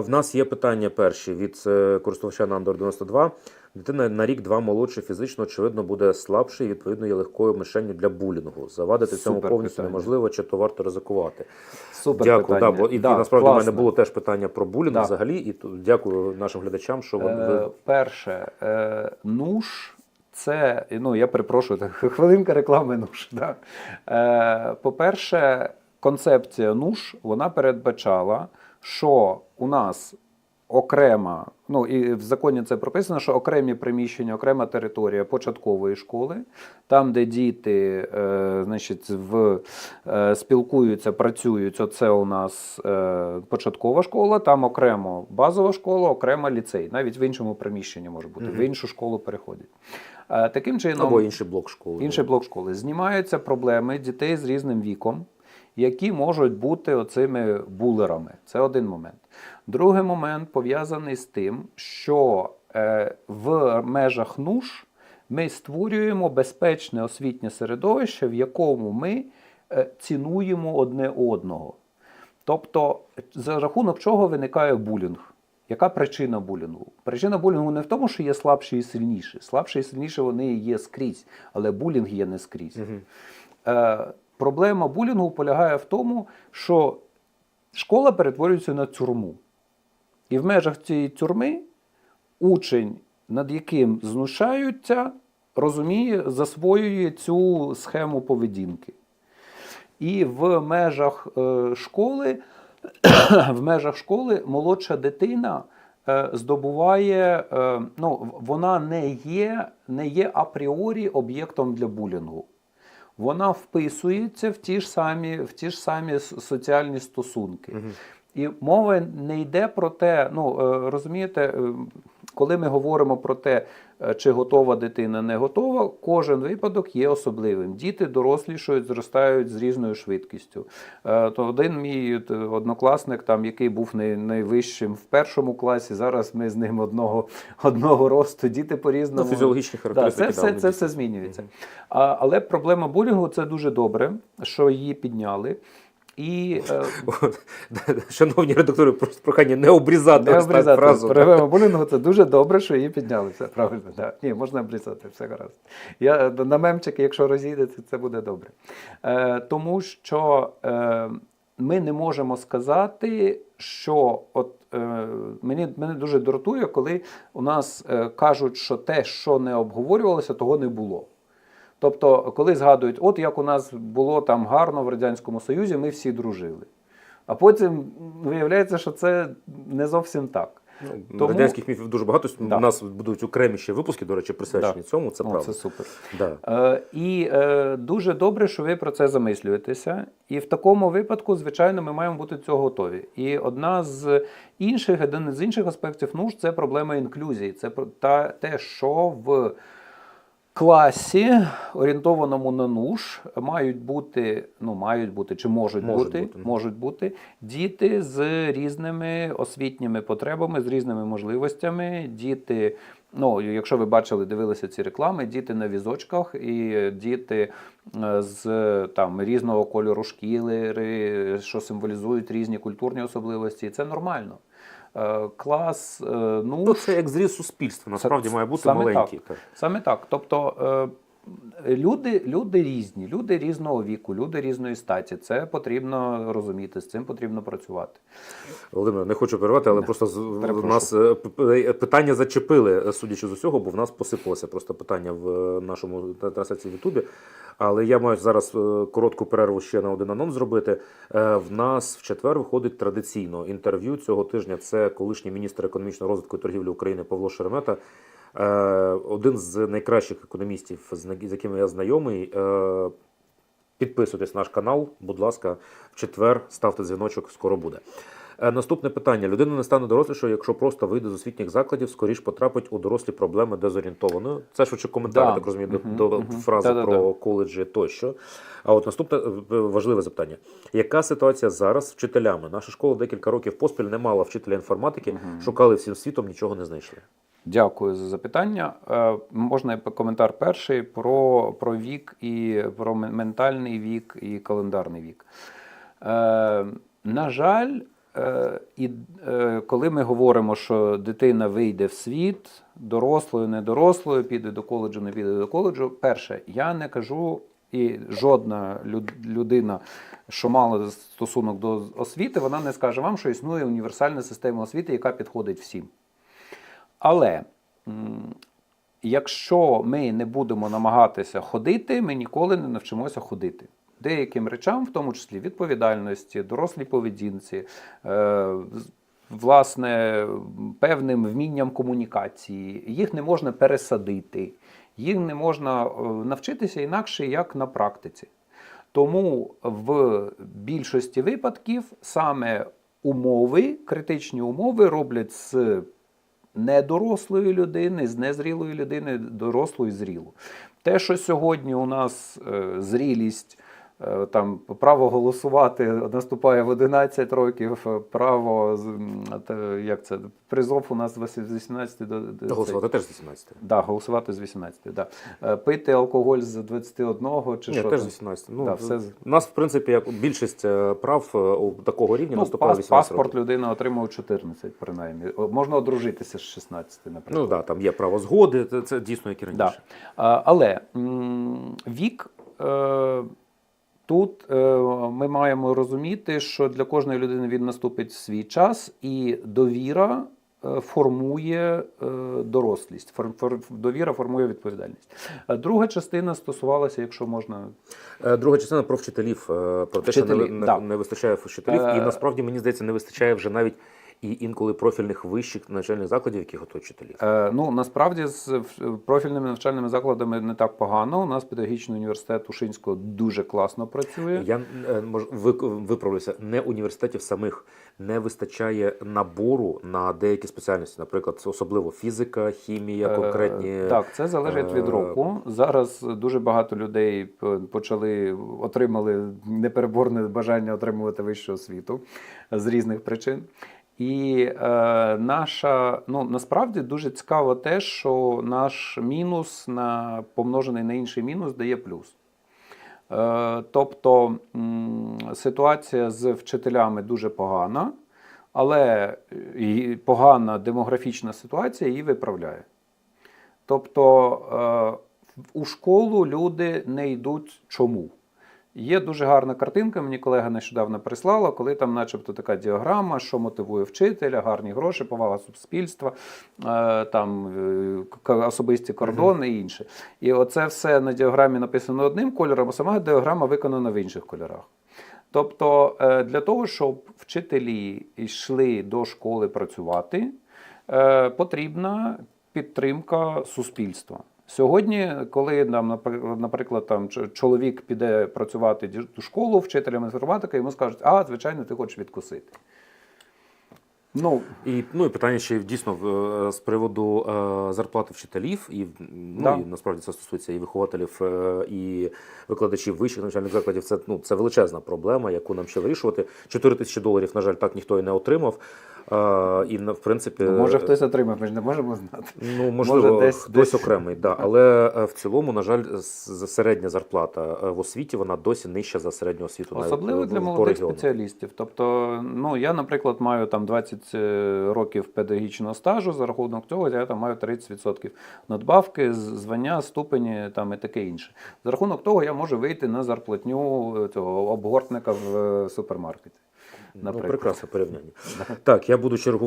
В нас є питання перші від е, користувача на Android 92. Дитина на рік-два молодше фізично, очевидно, буде слабше і відповідно є легкою мишенню для булінгу. Завадити цьому повністю питання. неможливо, чи то варто ризикувати. Супер дякую. Да, бо і, Да, і насправді в мене було теж питання про булінг Да. взагалі. І тут дякую нашим глядачам, що ви, Е, перше, е, нуж це, ну я перепрошую, так, хвилинка реклами нуж. Да. Е, по-перше, концепція нуж вона передбачала, що у нас окрема, ну і в законі це прописано, що окремі приміщення, окрема територія початкової школи, там, де діти е, значить, в, е, спілкуються, працюють, оце у нас е, початкова школа, там окремо базова школа, окремо ліцей. Навіть в іншому приміщенні може бути, Мгм. в іншу школу переходить. Е, таким чином, або інший блок школи. Інший блок школи. Знімаються проблеми дітей з різним віком, які можуть бути оцими булерами. Це один момент. Другий момент пов'язаний з тим, що е, в межах НУШ ми створюємо безпечне освітнє середовище, в якому ми е, цінуємо одне одного. Тобто, за рахунок чого виникає булінг? Яка причина булінгу? Причина булінгу не в тому, що є слабші і сильніші. Слабші і сильніші вони є скрізь, але булінг є не скрізь. Мгм. Е, проблема булінгу полягає в тому, що школа перетворюється на тюрму. І в межах цієї тюрми учень, над яким знущаються, розуміє, засвоює цю схему поведінки. І в межах е, школи, в межах школи молодша дитина е, здобуває, е, ну, вона не є, не є апріорі об'єктом для булінгу. Вона вписується в ті ж самі, в ті ж самі соціальні стосунки. Угу. І мова не йде про те, ну е, розумієте, е, коли ми говоримо про те, е, чи готова дитина, не готова, кожен випадок є особливим. Діти дорослішають, зростають з різною швидкістю. Е, То один мій однокласник, там, який був найвищим в першому класі, зараз ми з ним одного, одного росту. Діти Ну, по-різному. фізіологічні Да, це, все, це все змінюється. А, але проблема булінгу це дуже добре, що її підняли. І е, Шановні редактори, просто прохання не обрізати не обрізати фразу. проблема булінгу це дуже добре, що її підняли. Все правильно. Да. Ні, можна обрізати, все гаразд. Я, на мемчики, якщо розійдеться, це буде добре. Е, тому що е, ми не можемо сказати, що от е, мені, мене дуже дратує, коли у нас е, кажуть, що те, що не обговорювалося, того не було. Тобто, коли згадують, от як у нас було там гарно в Радянському Союзі, ми всі дружили. А потім виявляється, що це не зовсім так. Ну, Тому- Радянських міфів дуже багато. Да. У нас будуть окремі ще випуски, до речі, присвячені Да. цьому. Це О, правда. це супер. Да. Е, і е, дуже добре, що ви про це замислюєтеся. І в такому випадку, звичайно, ми маємо бути цього готові. І одна з інших, один з інших аспектів нуж це проблема інклюзії. Це та, те, що в класі, орієнтованому на нуж, мають бути, ну мають бути чи можуть, Можуть бути, бути. можуть бути діти з різними освітніми потребами, з різними можливостями. Діти, ну якщо ви бачили, дивилися ці реклами, діти на візочках і діти е, з там різного кольору шкіри, що символізують різні культурні особливості. І це нормально. Е, Клас, е, ну, Ну, це як зріз суспільства, насправді має бути саме маленький. так. Саме так. Тобто е, люди, люди різні, люди різного віку, люди різної статі. Це потрібно розуміти, з цим потрібно працювати. Володимир, не хочу перервати, але просто з- в нас е, п- питання зачепили, е, судячи з усього, бо в нас посипалося просто питання в е, нашому трансляції в Ютубі. Але я маю зараз е, коротку перерву ще на один анонс зробити. Е, В нас в четвер виходить традиційно інтерв'ю цього тижня. Це колишній міністр економічного розвитку і торгівлі України Павло Шеремета. Е, Один з найкращих економістів, з якими я знайомий. Е, Підписуйтесь на наш канал, будь ласка, в четвер ставте дзвіночок, скоро буде. Е, Наступне питання: людина не стане дорослішою, якщо просто вийде з освітніх закладів, скоріш потрапить у дорослі проблеми дезорієнтованою. Це швидше коментар, Да. так розумію, до, до мгм. фрази Да-да-да. про коледжі тощо. А от наступне важливе запитання: яка ситуація зараз з вчителями? Наша школа декілька років поспіль не мала вчителя інформатики, шукали всім світом, нічого не знайшли. Дякую за запитання. Е, Можна коментар перший про, про вік і про ментальний вік і календарний вік. Е, На жаль, е, і коли ми говоримо, що дитина вийде в світ, дорослою, недорослою, піде до коледжу, не піде до коледжу. Перше, я не кажу, і жодна людина, що мала стосунок до освіти, вона не скаже вам, що існує універсальна система освіти, яка підходить всім. Але якщо ми не будемо намагатися ходити, ми ніколи не навчимося ходити. Деяким речам, в тому числі відповідальності, дорослій поведінці, е, власне, певним вмінням комунікації, їх не можна пересадити, їх не можна е, навчитися інакше, як на практиці. Тому в більшості випадків саме умови, критичні умови роблять з недорослої людини, з незрілої людини, дорослу і зрілу. Те, що сьогодні у нас е, зрілість, там право голосувати наступає в 11 років, е, право як це призов у нас з 18 до, Голосувати теж з 18. Да, голосувати з 18, да. Е, Пити алкоголь з 21 чи Ні, що теж з 18. Ну, Да, все У нас, в принципі, як більшість е, прав е, у такого рівня Ну, наступає пас, 18 паспорт років. людина отримав 14, принаймні. Можна одружитися з 16, наприклад. Ну так, да, там є право згоди, це, це дійсно як і раніше. Да. Але м, вік е, тут е, ми маємо розуміти, що для кожної людини він наступить в свій час, і довіра е, формує е, дорослість, довіра формує відповідальність. Друга частина стосувалася, якщо можна. Друга частина про вчителів, про те, що Вчителі, не, не, да. не вистачає вчителів, і насправді мені здається, не вистачає вже навіть і інколи профільних вищих навчальних закладів, які готують вчителів. Е, ну насправді з профільними навчальними закладами не так погано. У нас педагогічний університет Ушинського дуже класно працює. Я е, мож, вик- виправлюся, не університетів самих не вистачає набору на деякі спеціальності, наприклад, особливо фізика, хімія, Е, конкретні. Так, це залежить від е, року. Зараз дуже багато людей почали отримали непереборне бажання отримувати вищу освіту з різних причин. І е, наша ну насправді дуже цікаво те, що наш мінус на помножений на інший мінус дає плюс. Е, тобто ситуація з вчителями дуже погана, але і погана демографічна ситуація її виправляє. Тобто е, у школу люди не йдуть чому? Є дуже гарна картинка, мені колега нещодавно прислала, коли там, начебто, така діаграма, що мотивує вчителя, гарні гроші, повага суспільства, е, там е, особисті кордони і інше. І оце все на діаграмі написано одним кольором, а сама діаграма виконана в інших кольорах. Тобто, е, для того, щоб вчителі йшли до школи працювати, потрібна підтримка суспільства. Сьогодні, коли нам, напри- наприклад, там чоловік піде працювати до школу вчителем інформатики, йому скажуть, а, звичайно, ти хочеш відкусити. Ну, І, ну, і питання ще дійсно з приводу е, зарплати вчителів, і, ну, Да. і насправді це стосується і вихователів, е, і викладачів вищих навчальних закладів. Це, ну, це величезна проблема, яку нам ще вирішувати. 4 тисячі доларів, на жаль, так ніхто і не отримав. Е, і, в принципі, може хтось отримав, ми ж не можемо знати. Ну, можливо, Може, десь- хтось десь- окремий, да. але е, в цілому, на жаль, середня зарплата е, в освіті вона досі нижча за середню освіту. навіть, Особливо е, для молодих регіону. спеціалістів. Тобто, ну я, наприклад, маю там 20 е, років педагогічного стажу. За рахунок цього я там маю 30% надбавки, звання, ступені там і таке інше. За рахунок того я можу вийти на зарплатню е, цього обгортника в е, супермаркеті. Ну, наприклад. прекрасне порівняння. Так, я буду чергувати.